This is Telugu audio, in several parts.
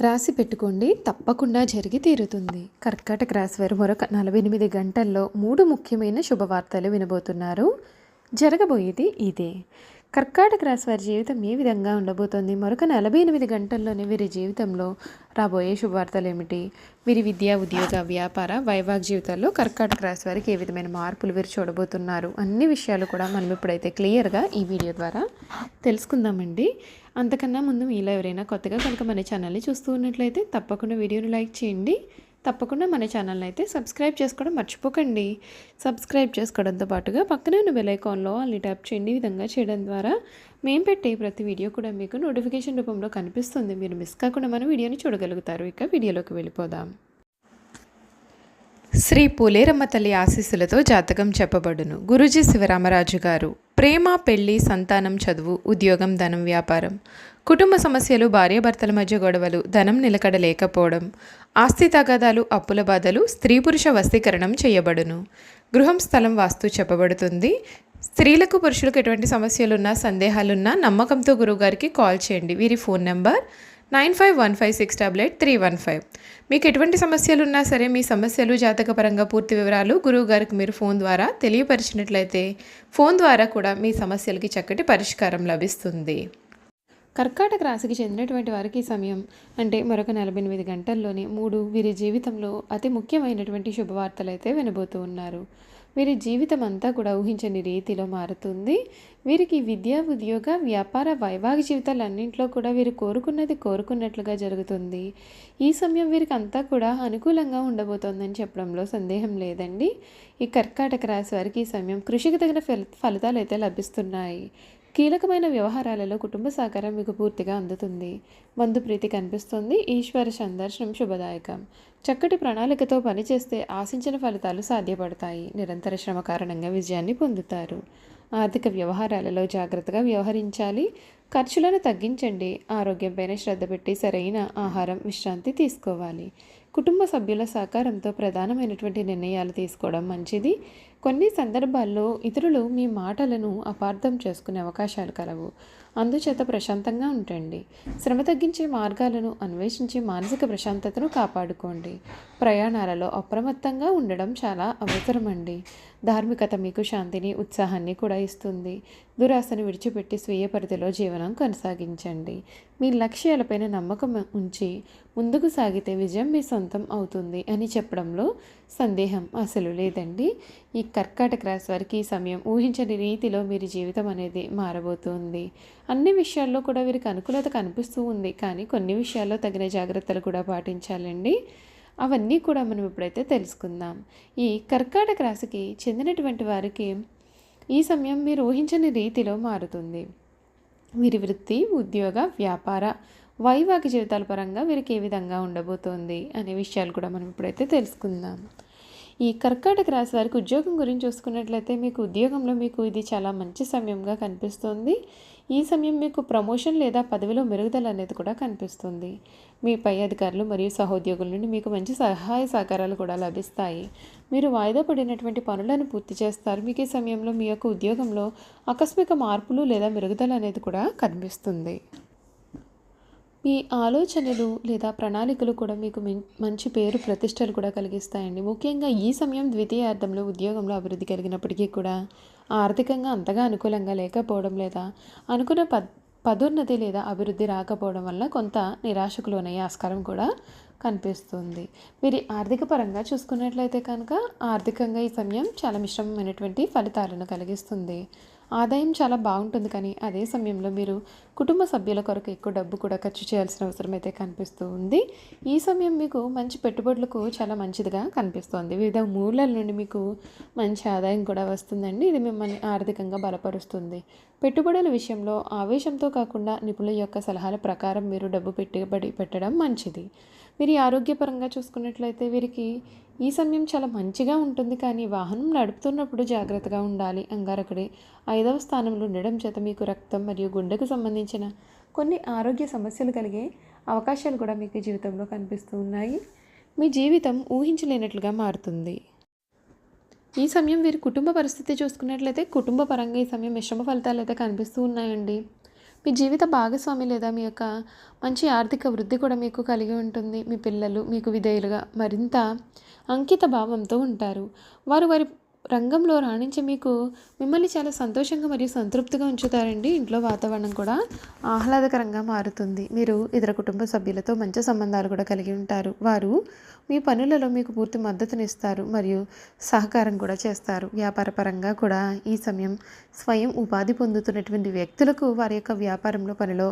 రాసి పెట్టుకోండి తప్పకుండా జరిగి తీరుతుంది. కర్కాటక రాశి వారు మరొక నలభై ఎనిమిది గంటల్లో మూడు ముఖ్యమైన శుభవార్తలు వినబోతున్నారు. జరగబోయేది ఇదే. కర్కాటక రాశి వారి జీవితం ఏ విధంగా ఉండబోతోంది? మరొక నలభై ఎనిమిది గంటల్లోనే వీరి జీవితంలో రాబోయే శుభవార్తలు ఏమిటి? వీరి విద్యా ఉద్యోగ వ్యాపార వైవాహిక జీవితాల్లో కర్కాటక రాశి వారికి ఏ విధమైన మార్పులు వీరు చూడబోతున్నారు? అన్ని విషయాలు కూడా మనం ఇప్పుడైతే క్లియర్గా ఈ వీడియో ద్వారా తెలుసుకుందామండి. అంతకన్నా ముందు మీలో ఎవరైనా కొత్తగా కనుక మన ఛానల్ని చూస్తూ ఉన్నట్లయితే తప్పకుండా వీడియోని లైక్ చేయండి. తప్పకుండా మన ఛానల్ని అయితే సబ్స్క్రైబ్ చేసుకోవడం మర్చిపోకండి. సబ్స్క్రైబ్ చేసుకోవడంతో పాటుగా పక్కనే ఉన్న బెలైకాన్లో అన్ని ట్యాప్ చేయండి. ఈ విధంగా చేయడం ద్వారా మేము పెట్టే ప్రతి వీడియో కూడా మీకు నోటిఫికేషన్ రూపంలో కనిపిస్తుంది. మీరు మిస్ కాకుండా మన వీడియోని చూడగలుగుతారు. ఇక వీడియోలోకి వెళ్ళిపోదాం. శ్రీ పూలేరమ్మ తల్లి ఆశీస్సులతో జాతకం చెప్పబడును. గురుజీ శివరామరాజు గారు. ప్రేమ పెళ్ళి సంతానం చదువు ఉద్యోగం ధనం వ్యాపారం. కుటుంబ సమస్యలు భార్యాభర్తల మధ్య గొడవలు ధనం నిలకడ లేకపోవడం ఆస్తి తగాదాలు అప్పుల బాధలు స్త్రీ పురుష వస్తీకరణం చేయబడును. గృహం స్థలం వాస్తు చెప్పబడుతుంది. స్త్రీలకు పురుషులకు ఎటువంటి సమస్యలున్నా సందేహాలున్నా నమ్మకంతో గురువుగారికి కాల్ చేయండి. వీరి phone number nine five one five six double eight three one five. మీకు ఎటువంటి సమస్యలు ఉన్నా సరే మీ సమస్యలు జాతకపరంగా పూర్తి వివరాలు గురువు గారికి మీరు ఫోన్ ద్వారా తెలియపరిచినట్లయితే ఫోన్ ద్వారా కూడా మీ సమస్యలకి చక్కటి పరిష్కారం లభిస్తుంది. కర్కాటక రాశికి చెందినటువంటి వారికి ఈ సమయం అంటే మరొక నలభై ఎనిమిది గంటల్లోనే మూడు వీరి జీవితంలో అతి ముఖ్యమైనటువంటి శుభవార్తలు అయితే వినబోతూ ఉన్నారు. వీరి జీవితం అంతా కూడా ఊహించని రీతిలో మారుతుంది. వీరికి విద్య ఉద్యోగ వ్యాపార వైవాహిక జీవితాలన్నింటిలో కూడా వీరు కోరుకున్నది కోరుకున్నట్లుగా జరుగుతుంది. ఈ సమయం వీరికి అంతా కూడా అనుకూలంగా ఉండబోతోందని చెప్పడంలో సందేహం లేదండి. ఈ కర్కాటక రాశి వారికి ఈ సమయం కృషికి తగిన ఫలి ఫలితాలు అయితే లభిస్తున్నాయి. కీలకమైన వ్యవహారాలలో కుటుంబ సహకారం మీకు పూర్తిగా అందుతుంది. బంధు ప్రీతి కనిపిస్తుంది. ఈశ్వర సందర్శనం శుభదాయకం. చక్కటి ప్రణాళికతో పనిచేస్తే ఆశించిన ఫలితాలు సాధ్యపడతాయి. నిరంతర శ్రమ కారణంగా విజయాన్ని పొందుతారు. ఆర్థిక వ్యవహారాలలో జాగ్రత్తగా వ్యవహరించాలి. ఖర్చులను తగ్గించండి. ఆరోగ్యంపైన శ్రద్ధ పెట్టి సరైన ఆహారం విశ్రాంతి తీసుకోవాలి. కుటుంబ సభ్యుల సహకారంతో ప్రధానమైనటువంటి నిర్ణయాలు తీసుకోవడం మంచిది. కొన్ని సందర్భాల్లో ఇతరులు మీ మాటలను అపార్థం చేసుకునే అవకాశాలు కలవు. అందుచేత ప్రశాంతంగా ఉండండి శ్రమ తగ్గించే మార్గాలను అన్వేషించి మానసిక ప్రశాంతతను కాపాడుకోండి. ప్రయాణాలలో అప్రమత్తంగా ఉండడం చాలా అవసరమండి. ధార్మికత మీకు శాంతిని ఉత్సాహాన్ని కూడా ఇస్తుంది. దురాశను విడిచిపెట్టి స్వీయ పరిధిలో జీవనం కొనసాగించండి. మీ లక్ష్యాలపైన నమ్మకం ఉంచి ముందుకు సాగితే విజయం మీ సొంతం అవుతుంది అని చెప్పడంలో సందేహం అసలు లేదండి. ఈ కర్కాటక రాశి వారికి ఈ సమయం ఊహించని రీతిలో మీరు జీవితం అనేది మారబోతుంది. అన్ని విషయాల్లో కూడా వీరికి అనుకూలత కనిపిస్తూ ఉంది. కానీ కొన్ని విషయాల్లో తగిన జాగ్రత్తలు కూడా పాటించాలండి. అవన్నీ కూడా మనం ఇప్పుడైతే తెలుసుకుందాం. ఈ కర్కాటక రాశికి చెందినటువంటి వారికి ఈ సమయం మీరు ఊహించని రీతిలో మారుతుంది. వీరి వృత్తి ఉద్యోగ వ్యాపార వైవాహిక జీవితాల పరంగా వీరికి ఏ విధంగా ఉండబోతోంది అనే విషయాలు కూడా మనం ఇప్పుడైతే తెలుసుకుందాం. ఈ కర్కాటక రాశి వారికి ఉద్యోగం గురించి చూసుకున్నట్లయితే మీకు ఉద్యోగంలో మీకు ఇది చాలా మంచి సమయంగా కనిపిస్తుంది. ఈ సమయం మీకు ప్రమోషన్ లేదా పదవిలో మెరుగుదల అనేది కూడా కనిపిస్తుంది. మీ పై అధికారులు మరియు సహోద్యోగుల నుండి మీకు మంచి సహాయ సహకారాలు కూడా లభిస్తాయి. మీరు వాయిదా పడినటువంటి పనులను పూర్తి చేస్తారు. మీకు ఈ సమయంలో మీ యొక్క ఉద్యోగంలో ఆకస్మిక మార్పులు లేదా మెరుగుదల అనేది కూడా కనిపిస్తుంది. మీ ఆలోచనలు లేదా ప్రణాళికలు కూడా మీకు మంచి పేరు ప్రతిష్టలు కూడా కలిగిస్తాయండి. ముఖ్యంగా ఈ సమయం ద్వితీయార్థంలో ఉద్యోగంలో అభివృద్ధి కలిగినప్పటికీ కూడా ఆర్థికంగా అంతగా అనుకూలంగా లేకపోవడం లేదా అనుకున్న పద్ పదోన్నతి లేదా అభివృద్ధి రాకపోవడం వల్ల కొంత నిరాశకు లోనయ్యే ఆస్కారం కూడా కనిపిస్తుంది. మీరు ఆర్థిక పరంగా చూసుకున్నట్లయితే కనుక ఆర్థికంగా ఈ సమయం చాలా మిశ్రమమైనటువంటి ఫలితాలను కలిగిస్తుంది. ఆదాయం చాలా బాగుంటుంది కానీ అదే సమయంలో మీరు కుటుంబ సభ్యుల కొరకు ఎక్కువ డబ్బు కూడా ఖర్చు చేయాల్సిన అవసరం అయితే కనిపిస్తూ ఉంది. ఈ సమయం మీకు మంచి పెట్టుబడులకు చాలా మంచిదిగా కనిపిస్తుంది. వివిధ మూలాల నుండి మీకు మంచి ఆదాయం కూడా వస్తుందండి. ఇది మిమ్మల్ని ఆర్థికంగా బలపరుస్తుంది. పెట్టుబడుల విషయంలో ఆవేశంతో కాకుండా నిపుణుల యొక్క సలహాల ప్రకారం మీరు డబ్బు పెట్టుబడి పెట్టడం మంచిది. వీరి ఆరోగ్యపరంగా చూసుకున్నట్లయితే వీరికి ఈ సమయం చాలా మంచిగా ఉంటుంది. కానీ వాహనం నడుపుతున్నప్పుడు జాగ్రత్తగా ఉండాలి. అంగారకుడి ఐదవ స్థానంలో ఉండడం చేత మీకు రక్తం మరియు గుండెకు సంబంధించిన కొన్ని ఆరోగ్య సమస్యలు కలిగే అవకాశాలు కూడా మీకు జీవితంలో కనిపిస్తూ ఉన్నాయి. మీ జీవితం ఊహించలేనట్లుగా మారుతుంది. ఈ సమయం వీరి కుటుంబ పరిస్థితి చూసుకున్నట్లయితే కుటుంబ పరంగా ఈ సమయం మిశ్రమ ఫలితాలు అయితే కనిపిస్తూ ఉన్నాయండి. మీ జీవిత భాగస్వామి లేదా మీ యొక్క మంచి ఆర్థిక వృద్ధి కూడా మీకు కలిగి ఉంటుంది. మీ పిల్లలు మీకు విధేయులుగా మరింత అంకిత భావంతో ఉంటారు. వారు వారి రంగంలో రాణించే మీకు మిమ్మల్ని చాలా సంతోషంగా మరియు సంతృప్తిగా ఉంచుతారండి ఇంట్లో వాతావరణం కూడా ఆహ్లాదకరంగా మారుతుంది. మీరు ఇతర కుటుంబ సభ్యులతో మంచి సంబంధాలు కూడా కలిగి ఉంటారు. వారు మీ పనులలో మీకు పూర్తి మద్దతునిస్తారు మరియు సహకారం కూడా చేస్తారు. వ్యాపారపరంగా కూడా ఈ సమయం స్వయం ఉపాధి పొందుతున్నటువంటి వ్యక్తులకు వారి యొక్క వ్యాపారంలో పనిలో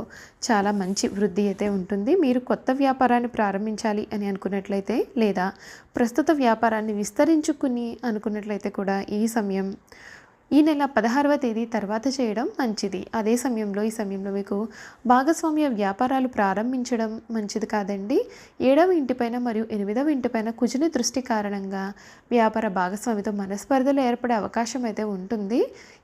చాలా మంచి వృద్ధి అయితే ఉంటుంది. మీరు కొత్త వ్యాపారాన్ని ప్రారంభించాలి అని అనుకున్నట్లయితే లేదా ప్రస్తుత వ్యాపారాన్ని విస్తరించుకుని అనుకున్నట్లయితే కూడా ఈ సమయం ఈ నెల పదహారవ తేదీ తర్వాత చేయడం మంచిది. అదే సమయంలో ఈ సమయంలో మీకు భాగస్వామ్య వ్యాపారాలు ప్రారంభించడం మంచిది కాదండి. ఏడవ ఇంటిపైన మరియు ఎనిమిదవ ఇంటిపైన కుజుని దృష్టి కారణంగా వ్యాపార భాగస్వామితో మనస్పర్ధలు ఏర్పడే అవకాశం అయితే ఉంటుంది.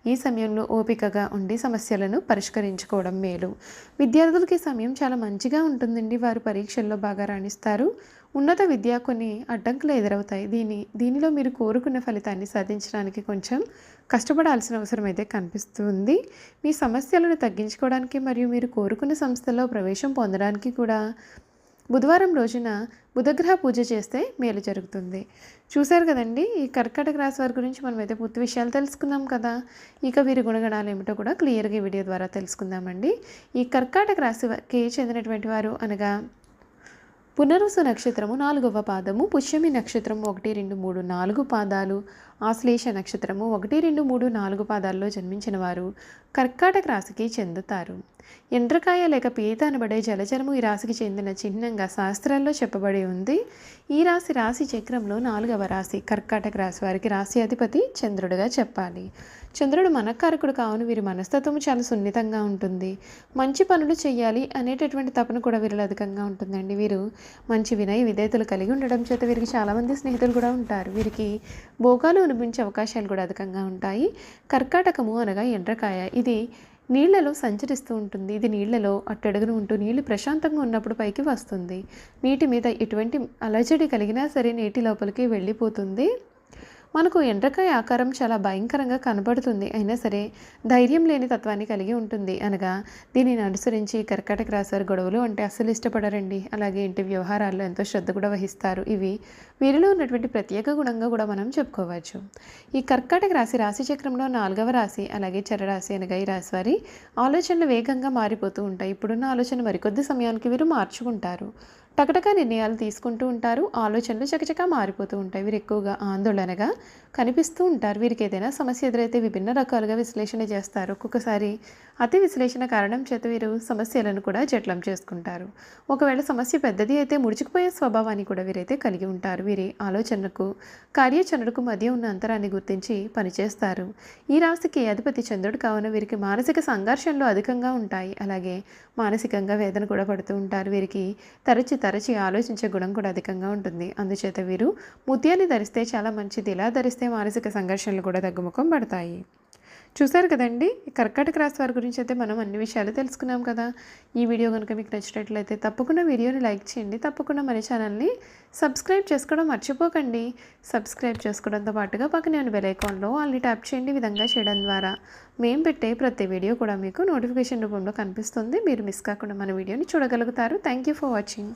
ఈ సమయంలో ఓపికగా ఉండి సమస్యలను పరిష్కరించుకోవడం మేలు. విద్యార్థులకి సమయం చాలా మంచిగా ఉంటుందండి. వారు పరీక్షల్లో బాగా రాణిస్తారు. ఉన్నత విద్య కొన్ని అడ్డంకులు ఎదురవుతాయి. దీని దీనిలో మీరు కోరుకున్న ఫలితాన్ని సాధించడానికి కొంచెం కష్టపడాల్సిన అవసరం అయితే కనిపిస్తుంది. మీ సమస్యలను తగ్గించుకోవడానికి మరియు మీరు కోరుకున్న సంస్థలో ప్రవేశం పొందడానికి కూడా బుధవారం రోజున బుధగ్రహ పూజ చేస్తే మేలు జరుగుతుంది. చూశారు కదండి ఈ కర్కటక రాశి వారి గురించి మనమైతే పూర్తి విషయాలు తెలుసుకుందాం కదా. ఇక వీరి గుణగణాలు ఏమిటో కూడా క్లియర్గా ఈ వీడియో ద్వారా తెలుసుకుందామండి. ఈ కర్కాటక రాశికి చెందినటువంటి వారు అనగా పునరుసు నక్షత్రము నాలుగవ పాదము పుష్యమి నక్షత్రం ఒకటి రెండు మూడు నాలుగు పాదాలు. ఆశ్లేష నక్షత్రము ఒకటి రెండు మూడు నాలుగు పాదాల్లో జన్మించిన వారు కర్కాటక రాశికి చెందుతారు. ఎండ్రకాయ లేక పీత అనబడే జలచరము ఈ రాశికి చెందిన చిహ్నంగా శాస్త్రాల్లో చెప్పబడి ఉంది. ఈ రాశి రాశి చక్రంలో నాలుగవ రాశి కర్కాటక రాశి వారికి రాశి అధిపతి చంద్రుడుగా చెప్పాలి. చంద్రుడు మనకారకుడు కావున వీరి మనస్తత్వం చాలా సున్నితంగా ఉంటుంది. మంచి పనులు చేయాలి అనేటటువంటి తపన కూడా వీరిలో అధికంగా ఉంటుందండి. వీరు మంచి వినయ విధేయతలు కలిగి ఉండడం చేత వీరికి చాలామంది స్నేహితులు కూడా ఉంటారు. వీరికి భోగాలు కనిపించే అవకాశాలు కూడా అధికంగా ఉంటాయి. కర్కాటకము అనగా ఎండ్రకాయ. ఇది నీళ్ళలో సంచరిస్తూ ఉంటుంది. ఇది నీళ్ళలో అట్టడుగున ఉంటూ నీళ్ళు ప్రశాంతంగా ఉన్నప్పుడు పైకి వస్తుంది. నీటి మీద ఎటువంటి అలజడి కలిగినా సరే నీటి లోపలికి వెళ్ళిపోతుంది. మనకు ఎండ్రకాయ ఆకారం చాలా భయంకరంగా కనబడుతుంది. అయినా సరే ధైర్యం లేని తత్వాన్ని కలిగి ఉంటుంది. అనగా దీనిని అనుసరించి కర్కాటక రాశారు గొడవలు అంటే అస్సలు ఇష్టపడరండి. అలాగే ఇంటి వ్యవహారాల్లో ఎంతో శ్రద్ధ కూడా వహిస్తారు. ఇవి వీరిలో ఉన్నటువంటి ప్రత్యేక గుణంగా కూడా మనం చెప్పుకోవచ్చు. ఈ కర్కాటక రాశి రాశి చక్రంలో నాలుగవ రాశి అలాగే చరరాశి అనగా ఈ రాశి వారి ఆలోచనలు వేగంగా మారిపోతూ ఉంటాయి. ఇప్పుడున్న ఆలోచన మరికొద్ది సమయానికి వీరు మార్చుకుంటారు. టకటక నిర్ణయాలు తీసుకుంటూ ఉంటారు. ఆలోచనలు చకచకా మారిపోతూ ఉంటాయి. వీరు ఎక్కువగా ఆందోళనగా కనిపిస్తూ ఉంటారు. వీరికి ఏదైనా సమస్య ఎదురైతే విభిన్న రకాలుగా విశ్లేషణ చేస్తారు. ఒక్కొక్కసారి అతి విశ్లేషణ కారణం చేత వీరు సమస్యలను కూడా జట్లం చేసుకుంటారు. ఒకవేళ సమస్య పెద్దది అయితే ముడుచుకుపోయే స్వభావాన్ని కూడా వీరైతే కలిగి ఉంటారు. వీరి ఆలోచనకు కార్యాచరణకు మధ్య ఉన్న అంతరాన్ని గుర్తించి పనిచేస్తారు. ఈ రాశికి అధిపతి చంద్రుడు కావున వీరికి మానసిక సంఘర్షణలు అధికంగా ఉంటాయి. అలాగే మానసికంగా వేదన కూడా పడుతూ ఉంటారు. వీరికి తరచు తరచి ఆలోచించే గుణం కూడా అధికంగా ఉంటుంది. అందుచేత వీరు ముత్యాన్ని ధరిస్తే చాలా మంచిది. ఇలా ధరిస్తే మానసిక సంఘర్షణలు కూడా తగ్గుముఖం పడతాయి. చూశారు కదండి? కర్కాటక రాశి వారి గురించి అయితే మనం అన్ని విషయాలు తెలుసుకున్నాం కదా. ఈ వీడియో కనుక మీకు నచ్చినట్లయితే తప్పకుండా వీడియోని లైక్ చేయండి. తప్పకుండా మన ఛానల్ని సబ్స్క్రైబ్ చేసుకోవడం మర్చిపోకండి. సబ్స్క్రైబ్ చేసుకోవడంతో పాటుగా పక్కనే ఉన్న బెల్ ఐకాన్లో వాళ్ళని ట్యాప్ చేయండి. విధంగా చేయడం ద్వారా మేము పెట్టే ప్రతి వీడియో కూడా మీకు నోటిఫికేషన్ రూపంలో కనిపిస్తుంది. మీరు మిస్ కాకుండా మన వీడియోని చూడగలుగుతారు. Thank you for watching.